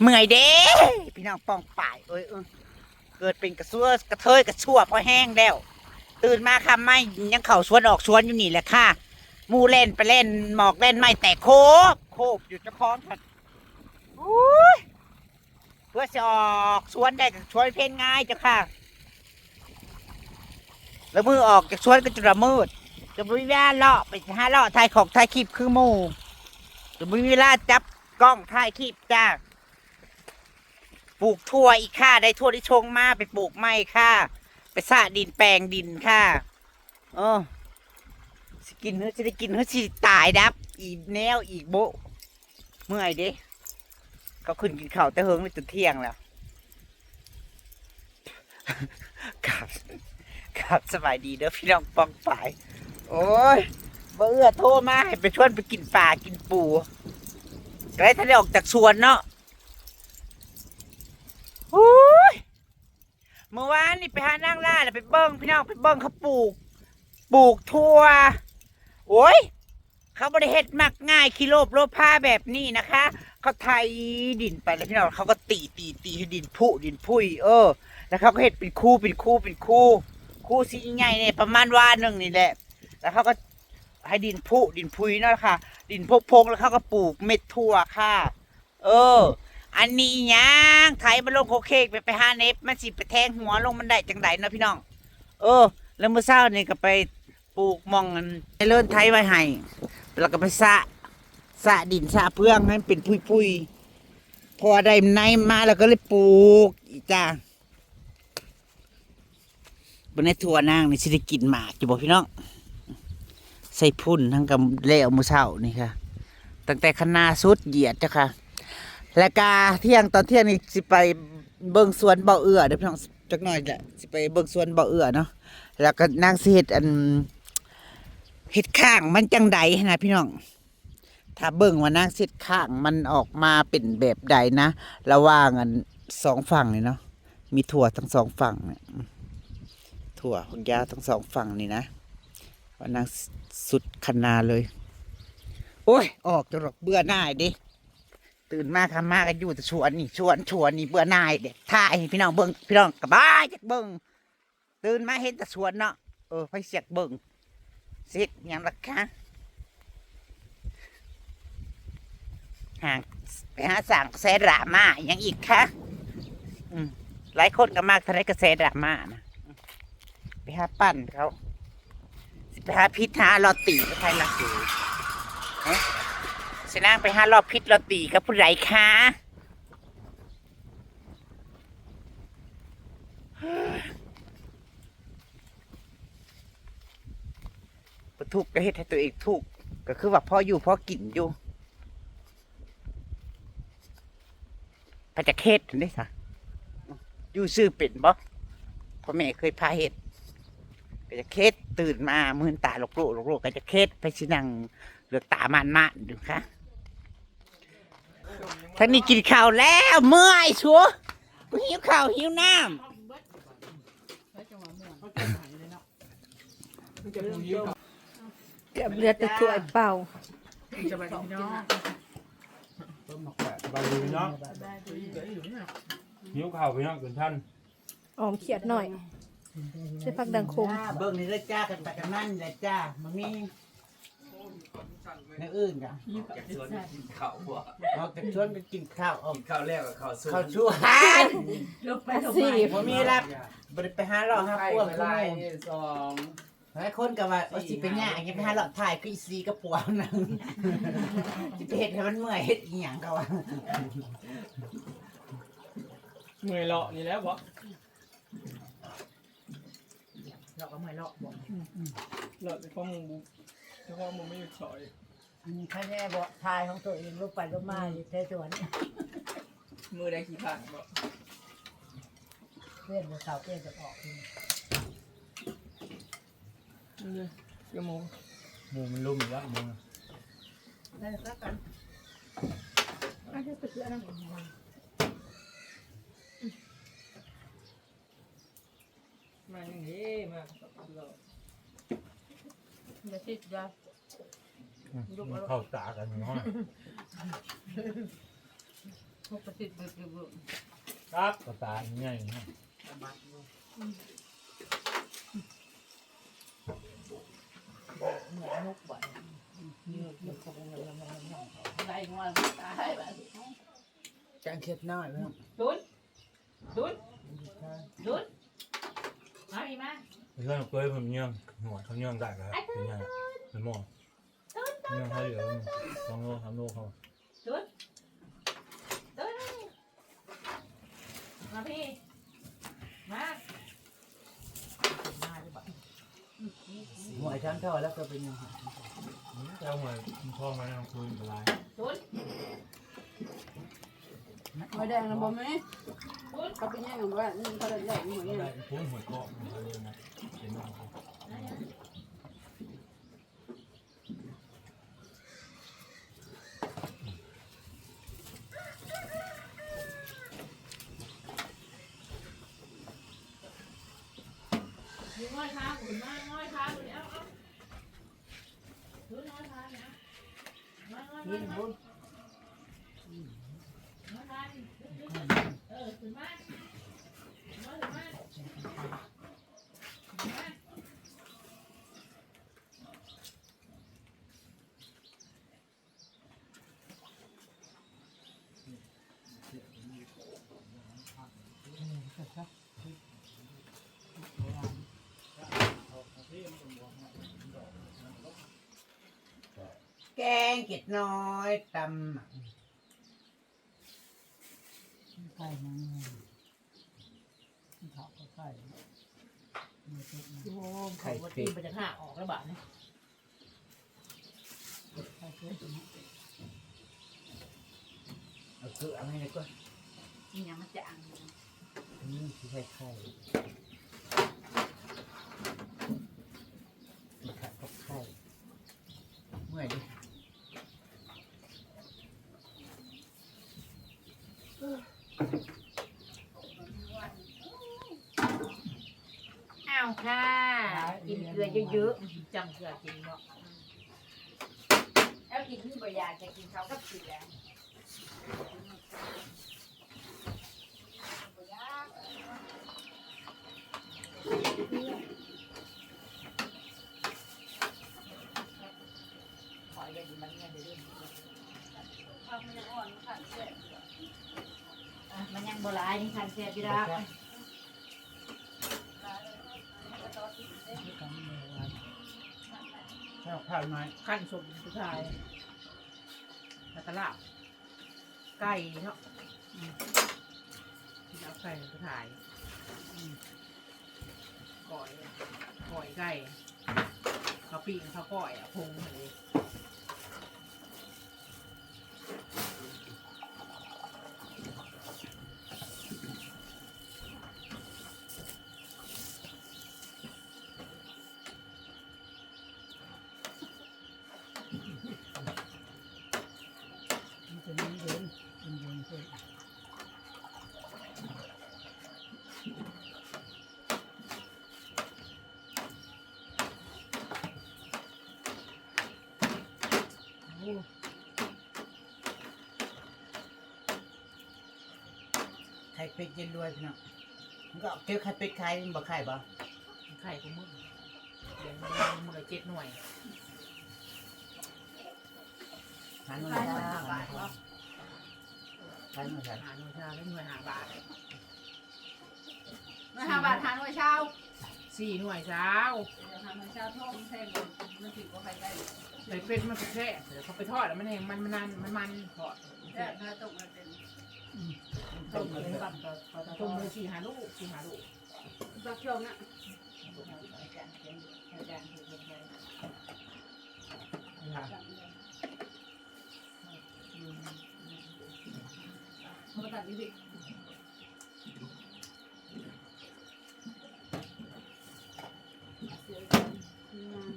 เมื่อยเด้พี่น้องป้องป่ายเอ้ยเอเกิดเป็นกระซัวกระเทยกระชั่วพอแห้งแล้ว ตื่นมาคำไม่ยังเข่าสวนออกสวนอยู่นี่แหละค่ะมูเล่นไปเล่นหมอกเล่นไม่แต่โคบโคบอยู่จะคล้องค่ะอุ้ยเพื่อจะออกสวนได้ก็ช่วยเพลนง่ายจ้ะค่ะ แล้วมือออกจากสวนก็จะระมืดจะไม่มีเวลาเลาะไปหาเลาะถ่ายของถ่ายคลิปคือมูจะไม่มีเวลาจับกล้องถ่ายคลิปจ้า ปลูกทั่วอีกค่ะ ได้ทั่วที่ชงมาไปปลูกไม้ค่ะ ไปสะดินแปลงดินค่ะเออสกินเฮ้ยจะได้กินเฮ้ยสิตายดับ อีแนวอีโบเมื่อยเด้ก็ขึ้นกินข้าวแต่เฮิงเลยจนเที่ยงแล้วครับครับสบายดีเด้อพี่น้องปองฝ่าย โอ้ยบ่เอื้อโทรมาให้ไปชวนไปกินป่ากินปูก็ได้ท่านได้ออกจากสวนเนาะ อ้ยเมื่อวานนี่ไปหานางล่าแล้วไปเบิ้งพี่น้องไปเบิ้งเขาปลูก ปลูกทั่ว โอ้ย เขาบริเฮ็ดมักง่ายคิโลบโลผ้าแบบนี้นะคะ เขาไทยดินไปแล้วพี่น้องเขาก็ตีตีตีให้ดินผุดินพุยเออ แล้วเขาก็เฮ็ดเป็นคู่เป็นคู่เป็นคู่ คู่สีใหญ่เนี่ยประมาณวาหนึ่งนี่แหละ แล้วเขาก็ให้ดินผุดินพุยเนาะค่ะ ดินพกพงแล้วเขาก็ปลูกเม็ดทั่วค่ะ เออ อันนี้ยังไถมาลงโคเคกไปไปหาเน็บมันสิไปแทงหัวลงมันได้จังไดเนาะพี่น้อง เออ แล้วเมื่อเช้านี่ก็ไปปลูกมองอันให้เลิ่นไถไว้ให้แล้วก็ไปสะสะดินสะเพื่องให้มันเป็นพุยๆพอได้ในมาแล้วก็เลยปลูกอีจ้าบนในถั่วนางนี่สิได้กินหมากอยู่บ่พี่น้องใส่พุ่นทั้งกับแล้วมื้อเช้านี่ค่ะตั้งแต่คณาสุดเหยียดจ้ะค่ะ แล้วกาเที่ยงตอนเที่ยงนี่สิไปเบิ่งสวนเบาเอื้อเดี๋ยวพี่น้องจักหน่อยแหละสิไปเบิ่งสวนเบาเอื้อเนาะแล้วก็นางสิเฮ็ดอันเฮ็ดข้างมันจังใดนะพี่น้องถ้าเบิ่งว่านางสิเฮ็ดข้างมันออกมาเป็นแบบใดนะระหว่างอันสองฝั่งนี่เนาะมีถั่วทั้งสองฝั่งเนี่ยถั่วของยาวทั้งสองฝั่งนี่นะว่านางสุดคณาเลย โอ้ย ออกจนหรอกเบื่อหน่ายดิ ตื่นมาคำมากันอยู่แต่ชวนนี่ชวนชวนนี่เบื่อหน่ายเด็กถ่ายให้พี่น้องเบิ้งพี่น้องกระบายจากเบิ้งตื่นมาเห็นแต่ชวนเนาะเออไปเสียกเบิ้งเสิหยังล่ะคะห่างไปหาสั่งกระแสดราม่าหยังอีกคะอืมหลายคนก็มากทะเลกระแสดราม่านะไปหาปั้นเขาไปหาพิธาลอตีไปไทยละสูเอ๊ะ สนางไปห้ารอบพิษเรอบตีกับผู้ไรคะปทุกข์ก็เฮ็ดให้ตัวเองทุกข์ก็คือว่าพ่ออยู่พ่อกินอยู่พระจะเฮ็ดได้สะอยู่ซื้อเป็นบ่พ่อแม่เคยพาเฮ็ดก็จะเฮ็ดตื่นมามือนตาลกโลกลกโลกก็จะเฮ็ดไปสินังเหลือกตามันมาดูค่ะ ท่านนี้กินข้าวแล้วเมื่อยชัวกูหิวข้าวหิวน้เกือบเหลือแต่ถ้วยเปล่าบางทีเนาะหิวข่าวไปเนาะเกินท่านออมเขียดหน่อยใช้ผักดังคมำเบิ่งนี่เลยจ้ากันไปกันนั่นเลยจ้ามันมี ในอื่นกันจากสวนกินข้าวบ่ออกจากชวนไปกินข้าวออกกินข้าวแล้วกับข้าวสวนข้าวชั่วสี่ผมมีรับบ่ได้ไปหาหรอกครับพวกคือหมู่สองหลายคนก็ว่าเอาสิไปย่างอย่างไปหาหรอกถ่ายคืออีซีกระปวงนั่นสิไปเฮ็ดให้มันเมื่อยเฮ็ดอีหยังก็ว่าเมื่อยเลาะนี่แหล้วบ่เราก็เมื่อยเลาะบ่เลาะแต่ข้อมูล เฉพาะมึงไม่อยู่ซอยคะแนนบอกทายของตัวเองลงไปลงมาอยู่ในสวนมือได้ขี้ผ่านบ่เพื่อนกับเขาเพื่อนจะออกชั่วโมงหมูมันลุ่มอยู่แล้วหมูนั่นก็กันมาอย่างนี้มาเรา อย่าติดยาเข้าตากันเนาะพวกประติดบึกบึกครับกระตายง่ายนะเหมือนนกบ่อยเนื้อเนื้อเขาเป็นเนื้อเนื้อเนื้อไรงอนตายแบบแกงเค็ดน้อยพี่น้องดุนดุนดุนมาอีมา เพื่อนเคยผมเงี้ยงหัวเขาเงี้ยงได้ครับเป็นไงเป็นหม้อเงี้ยงให้เหลือสองโลสามโลเขาดุนดุนมาพี่มามาดีกว่า หวยช้างทอดแล้วก็เป็นยังไง เจ้าหวยพ่อมาแล้วคุยอะไร ดุน หอยแดงนะบ่แม่เขาไปแย่งกันว่านี่เขาได้แหลกหอยแด ได้ ง พูดหวยเกาะอะไรนะเป็นน้องเขา ยืนง่อยขาหุ่นมากง่อยขาหุ่นเอาเอาดุนง่อยขาเนี่ยง่อยง่อยง่อยง่อย มาทานเออถึงมาถึงมาถึงมาถึงมา แกงเค็ดน้อยตำไก่มันเขาก็ไก่โอ้ไข่ตีไปจากห้าออกแล้วบ้านี่ไข่เกิดเอาเกลือมาให้หน่อยก่อนนี่ยังมันจะอังนี่คือไข่ไข่ขัดกับไข่เมื่อยดิ อ้าวค่ะกินเก ลือเยอะๆจังเกลือกินเนาะแล้วกินที่บอยากจะกินเขาก็เสียขออย่าดีมันเนี่ยเดี๋ยวทำมันยังอ่อนมันขาดเสียมันยังโบราณยังคันเสียพี่ด แล้วข้าวน้อยขั้นสมสุดท้ายแล้วก็ลาบไก่เนาะอืมแล้วไก่สุดท้ายอืมก่อยก่อยไก่ข้าวปิ้งข้าวก้อยอะพงเลย มันจะมีเดินเป็นเดินเพื่อ ไข่เป็ดเย็นรวยพี่น้องมันก็เอาเจอไข่เป็ดขายมันบ่ขายบ่ไข่กูมึงเดี๋ยวมึงมึงเจ็ดหน่วยหาหน่วยขายหชาน่อยห้าบาทเหรอขายหน่วยชาหาหน่วยชาแล้วหน่วยหาบาทหน่วยห้าบาทหาหน่วยเช้าสี่หน่วยเช้าหาหน่วยเช้าทอดมันแพงกว่ามันถือว่าใครได้เลยเป็ดมันแค่เดี๋ยวเขาไปทอดแล้วมันแห้งมันมันนานมันมันทอดแค่ถ้าตกมันเป็น ต้มเลยแบบต้มเลยสี่หาลูกสี่หาลูกบักช่วงน่ะเขาตัดนี่สิเสียกันงาน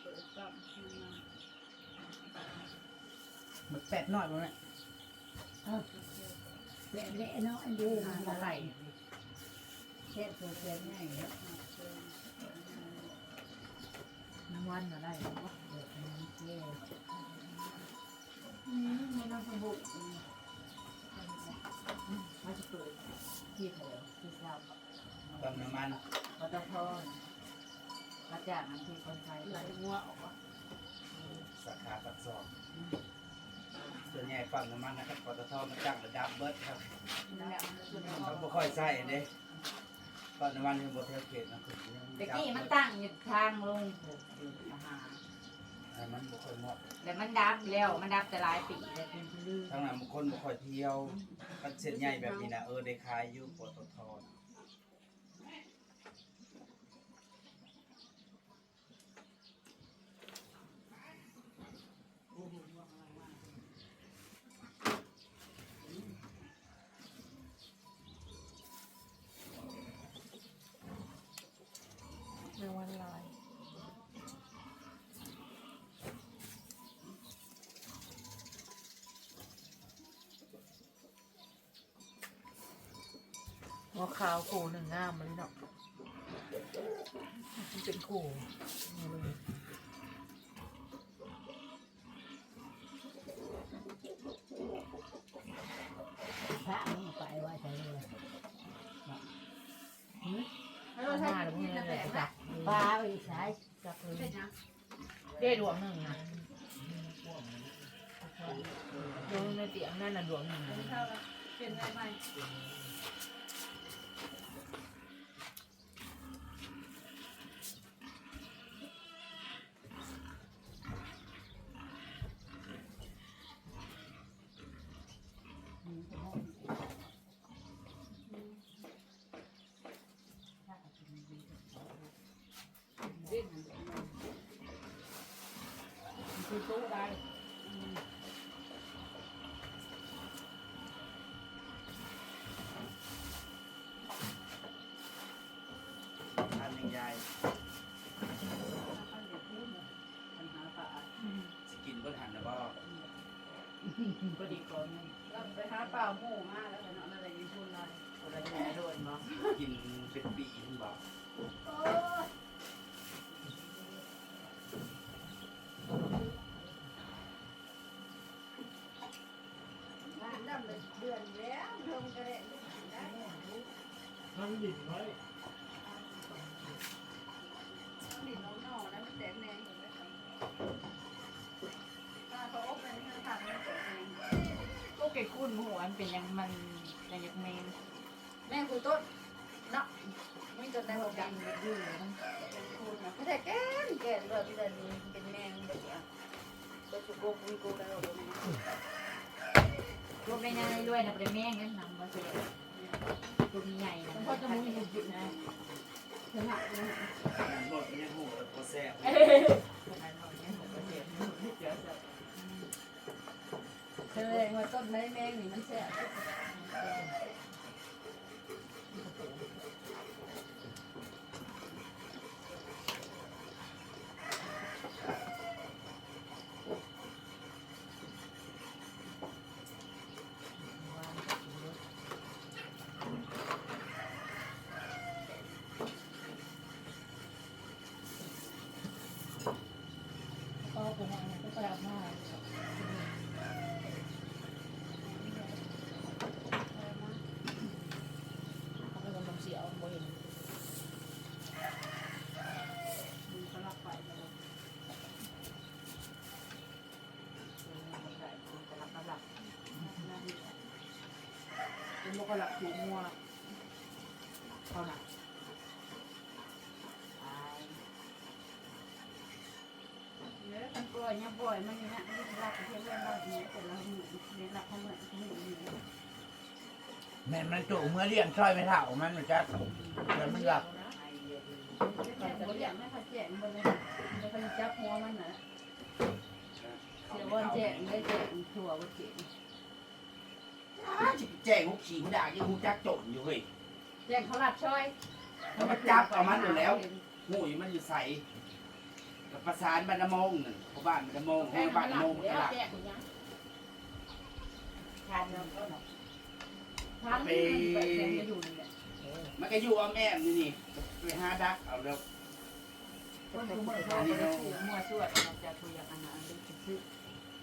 เปิดกับงานหมดแปดน้อย บ่แม่เละเนาะอันเดียวอะไรเช็ดตัวเช็ดง่ายเนาะน้ำวันอะไรวะเดือืมไม่ต้องสมบูรณ์มาจะเปิดที่เหลือที่เศร้าปั๊มน้ำมันปตทมาจากอันที่คนไทยไหลงัวออกอะสาขาปักซอง ส่วนใหญ่ปั๊มน้ำมันนะครับปตทมันตั้งระดับเบิร์ดครับนั่นแหละมันคือเขาไม่ค่อยใส่เด้ปั๊มน้ำมันเป็นบทเทลเกตนะคือตะกี้มันตั้งอยู่ทางลงอยู่อาหารอันมันบ่ค่อยเหมาะแล้วมันดับแล้วมันดับแต่หลายปีแล้วเป็นพื้นลื่นทั้งนั้นบางคนบ่ค่อยเที่ยวมันเส้นใหญ่แบบนี้นะเออได้ขายอยู่ปตท หัวขาวโขหนึ่งงามมาเลยเนาะมันเป็นโขนี่เลยพระนี่ไปไว้ใส่เลยแล้วเราใช้ที่นั่นแหละนะปลาไปใช้จับเลยเป็นยังเด้ดวงหนึ่งนะดวงในเตียงนั่นน่ะดวงหนึ่งเป็นนะข้าวแล้วเป็นได้ไหม คือตู้ได้ท่านยังยายปัญหาปลาสิกินเบิ่หันนะบ่ก็ดีก่อนนี่เราไปหาเปล่าหมูมาแล้วไปเนาะอะไรญี่ปุ่นเลยคนละแย่โดนมั้งกินเป็นปีมันบ่ น้ำดำเลยเดือนแล้วเริ่มกระเด็นได้ นั่งดิ่งไว้ ดินน้องนอนะมันแตกแนงอยู่เลยป้าเขาอบไปนี่ทำมันแตกแนง โอเคคุณหัว มันเป็นยังมันยังยักเมนแม่คุยต้นเนาะไม่จนได้หมดดัดังงยืดมันเป็นคูณนะไม่ใช่แก่นแก่นเลยที่เดินเป็นแมงแบบนี้ตัวสุโกคุยกูได้หรอตรงนี้รวมได้ยังด้วยนะเป็นแม่งนั่นนำมาเสียตัวใหญ่นะพ่อจะมึงหยุดหยุดนะขนาดนี้มันบ่มันยังหูแต่บ่แซ่บ แสดงว่าต้นไม้แมงนี่มันแซ่บ ก็เป็นอะไรก็แปลกมากเขาเป็นคนเสียวบ่เห็น มันสลับไปแล้ว เป็นโม กระลับถูมัวเขาหนักเนี่ยมันปล่อยเนี่ยปล่อยมันนี่นะมันสลับไปเที่ยวเล่นบ้านนี้แต่เราหนีเล่นหลักเขาเหมือนเขาหนีแม่นมันจุเมื่อเลี้ยงช่อยไม่เท่ามันมันจะแล้วมันหลับแจกบนอย่างไม่ค่อยแจกบนเลยไม่ค่อยจับหัวมันนะเสียวันแจกได้แจกถั่วก็เจ๋ งแจ้งหุกขิงด่ายังหูจักโจนอยู่เฮ้ยแจกเขาลัดช่อยแล้วมันจับเอามันอยู่แล้วหูยมันอยู่ใส่กับประสานบรรณมงนั่นเขาบ้านบรรณมงแจให้กบ้าบ้านนบรรณมมงตลาดแจกคุณยังทานแล้วก็หนักทางนี้มันแจกมาอยู่นี่แหละมันก็อยู่อ้อมแอมนี่นี่ไปหาดักเอาแล้วคนเป็นคนชอบคนซื้อมัวสวดเราจะคุยกันนะเป็นซื้อ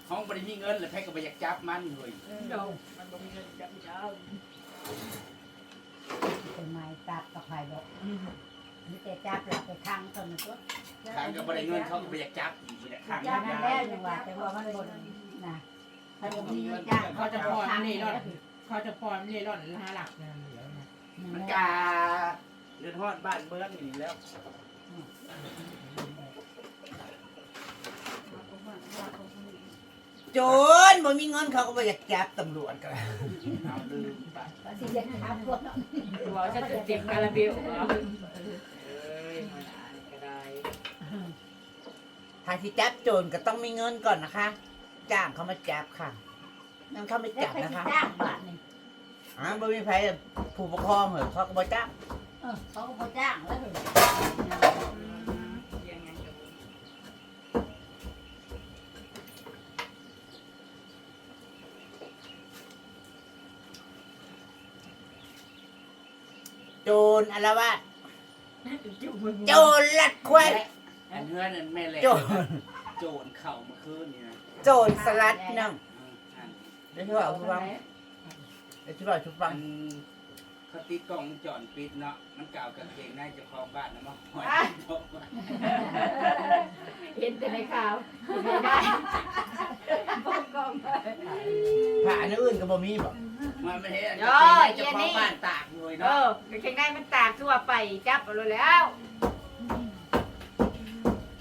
ห้องบริมีเงินเลยแพ้ก็ไปอยากจับมันเลยเจ้ามันบ่มีเงินจับเจ้าเป็นไม้ตัดกับไผ่ดอกนี่แต่จับหลับไปทางตอนนั้นตัวทางก็บริเงินเขาก็ไปอยากจับอีกไปอยากขังจับนั่นแล้วจังหวะแต่ว่ามันบนนะถ้าจะมีเงินจ้างเขาจะปล่อยมันนี่รอดเขาจะปล่อยมันนี่รอดห้าหลักนะเหลือนะมันกาเลือดฮอดบ้านเมืองอยู่นี่แล้วโจรบ่มีเงินเขาก็บ่อยากจับตำรวจก็เอาลืมไปว่าสิจะถามพวกเนาะตัวจะเต็มคาราเบลเอ้ยมันอ่านก็ได้ถ้าที่จับโจรก็ต้องมีเงินก่อนนะคะ จ้างเขามาจับค่ะ นั่นเขาไม่แล้วจับใครนะสิคะจ้างบาทนี่อ่าบ่มีไผผู้ปกครองเหรอเขาก็บ่จับเออเขาก็บ่จ้างแล้วเลยยั โจรอารวาสจุ่มมือโจรลัดควายอันเฮือนนั่นแม่แหละโจรโจรเข่าเมื่อคืนนี่นะโจรสลัดนั่งอืมอันเดี๋ยวที่ว่าผู้ฟังเดี๋ยวที่ว่าผู้ฟัมังน เขาติดกล้องวงจรปิดเนาะมันกล่าวกับเพลงนายเจ้าของบ้านนะมาหอยบอกว่าเห็นแต่ในข่าวไม่ได้บอกกองผ่าอันอื่นก็บ่มีบ่มันไม่เห็นกับเพลงนายเจ้าของบ้านตากเลยเอเนาะอเข่งได้มันตากทั่วไปจับเอาเลยแล้ว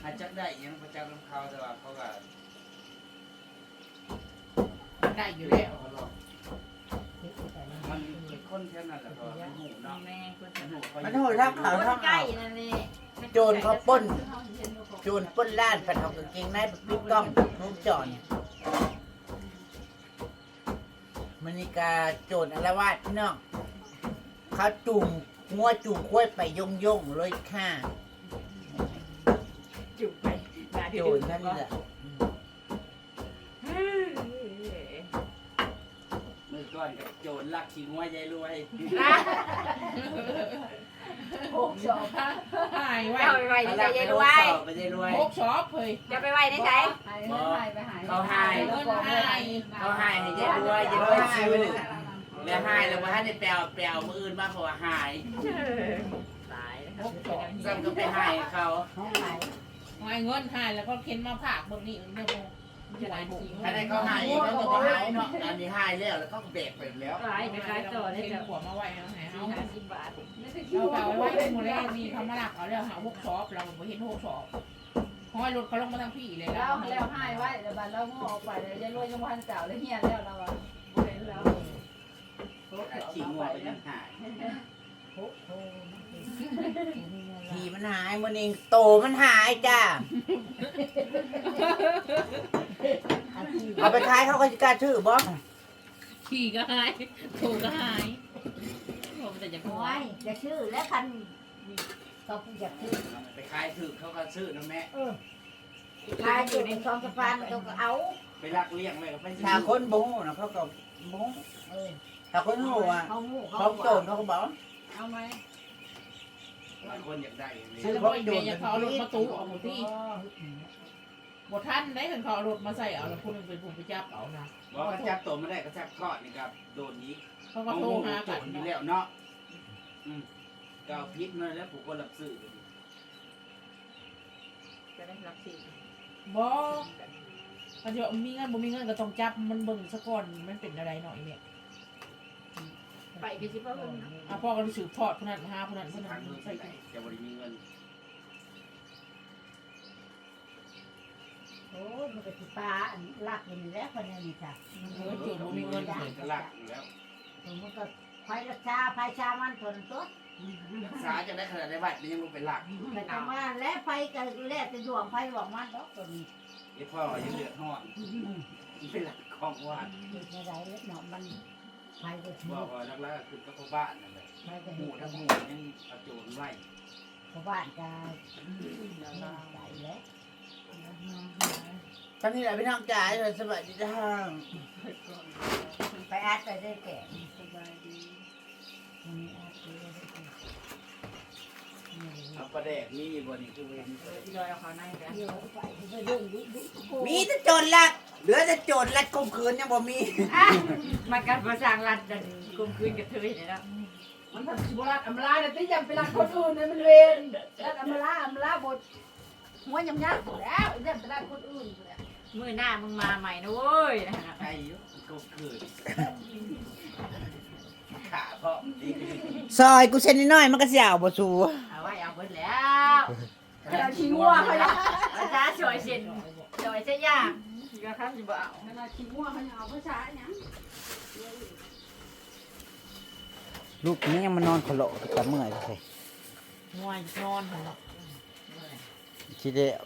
อาจจะได้อิหยังประจำลำเขาแต่ว่าเขาก็ได้อยู่แล้วมันเป็น คนแค่นั้นแหละเพราะว่ามันหูเนาะแม่คนมันหูเขามันโหดทักเขาทักใกล้เอานั่นแหละโจรเขาปล้นโจรปล้นล้านฝันเอากางเกงในไปปิดกล้องทุกจอนมันนี่กาโจรอารวาสพี่น้องเขาจุ่มงัวจุ่มคุ้วยไปย่งย่งๆเลยค่ะจุกไปมาโจรนั่นแหละ ก่อนกับโจรลักชิงว่ายายรวยหกสอบหายไว้เอาไปไว้ในใจยายรวยไปยายรวยหกชอบเฮ้ยจะไปไว้ในใจหายเงินหายไปหายเขาหายเงินหายเขาหายให้ยายรวยยายรวยซื้อแล้วหายแล้วว่าให้แปลวแปลวมืออื่นมาเพราะว่าหายตายแล้วหกชอบซ้ำก็ไปหายเขาห้องไหนหายเงินหายแล้วก็เข็นมาผากบนนี้เดี๋ยวจะไหลบุกถ้าได้เขาหายอีกเขาก็บ่หายเนาะ อันนี้หายแล้วแล้วก็แบกไปแล้วตายไปขายต่อได้เข็นจ้ะหัวมาไว้เอาไหนเอาสี่ห้าสิบบาทเราเอาไว้หมดแล้วมีเขามาหลักเอาแล้วหาหกชอบเราไม่เห็นหกชอบห้อยรถเขาลงมาทางพี่เลยแล้วแล้วหายไว้แล้วบัดเรางอไปเลยยายรวยยังวันเก่าเลยเฮียแล้วเราอะเห็นแล้วอาชีพงัวก็ยังหายโอ้โหขี่มันหายมันเองโตมันหายจ้าอาชีพ เอาไปขายเขาก็จะกล้าถือบ่ขี่ก็หายถูกก็หายผมแต่จะพูน้อยจะชื่อและคันเขาอยากชื่อไปขายถือเขาก็ซื้อนะแม่ เออขายอยู่ในซองสะพานเขาก็เอาไปลักเลี้ยงไว้ก็ไปซื้ถ้าคนบ่ฮู้นะเขาก็บ่ฮู้เออถ้าคนฮู้อะเขาหูเขาโจรเขาก็บอกเอาไหมบางคนอยากได้เลยซื้อพวกเมียเขาเอารถมาตู้เอาหมดที่ บทท่านได้ถึงเขาเอารถมาใส่เอาแล้วคนหนึงเป็นผู้ไปจับเอานะบอกว่าจับตัวไม่ได้ก็จับทอดนี่ครับโดนนี้เขาก็โทรหาโจกันรอยู่แล้วเนาะอืมก็เอาพิษมาแล้วผู้คนรับซื้อจะได้รับสิบอกเขาจะมีเงินบ่มีเงินก็ต้องจับมันเบิ่งซะก่อนมันเป็นอะไรหน่อยเนี่ยไปไปสิเพิ่นอะพ่อก็รู้สึกทอดคนนั้นหาคนนั้นคนทานั้งนเงินใส่ใส่จะบริมีเงิน โอ้ยมันก็สิปลาอันลักอยู่นี่แหล้วคนนี้นี่ค่ะเออจุดบ่มีเงินเงินก็ลักอยู่แล้วมันก็ไฟรักษาไฟชามันทนตัวรักษาจะได้ขนาดได้บัตรมันยังลงไปลักแต่จังว่าและไฟก็แล้วแต่ดวงไฟบอกมันดอกตัวนี้ไอ้พ่อยังเดือดร้อนมันเป็นหลักของวัดเฮ็ดไม่ได้แล้วเนาะมันไฟก็บถืออกว่าลักแล้วคือก็พ่อบ้านนั่นแหละไฟก็หเฮ็มู่ดทั้ทั้งงหหมู่มู่ยังเอาโจรไว้ชาวบ้านก็ใจแล้ว ตอนนี้แหละพี่น้องจ๋าเลยสวัสดีจ้าไปอาดไปได้แก่สบายดีมันอาดไปได้แก่เนี่ยเอาปลาแดกมีบ่นี่คือเว้นที่ลอยเอาเขาในกันเดี๋ยวไปไปเรื่องนี้ดูโกมีแต่โจรลักเหลือแต่โจรลักข่มขืนยังบ่มีมันกันประสางรัดดันกุมคืนกับเธอเนี่ยนะมันทำสิบรัดอำลาเนี่ยตียังไปรักคนอื่นเนี่ยมันเวรรัดอำลาอำลาบด หัวยำยักษ์แล้วยังไปรักคนอื่นแล้วมือหน้ามึงมาใหม่นะเว้ยนะฮะไอ้ยุก็คืนขาเพราะดีซอยกูเส้นน้อยๆมันก็สิเอาบ่สู้เอาไว้เอาเบิดแล้วเราขี้งัวเขาเนี่ยอาจารย์สวยเช่นสวยเช่นยากยาข้ามสิบ่เอาขนาดขี้งัวเขายังเอาภาษาเนี่ยลูกนี่ยังมานอนขะโหลกกับเมื่อยเลยงวยนอนหัน 木で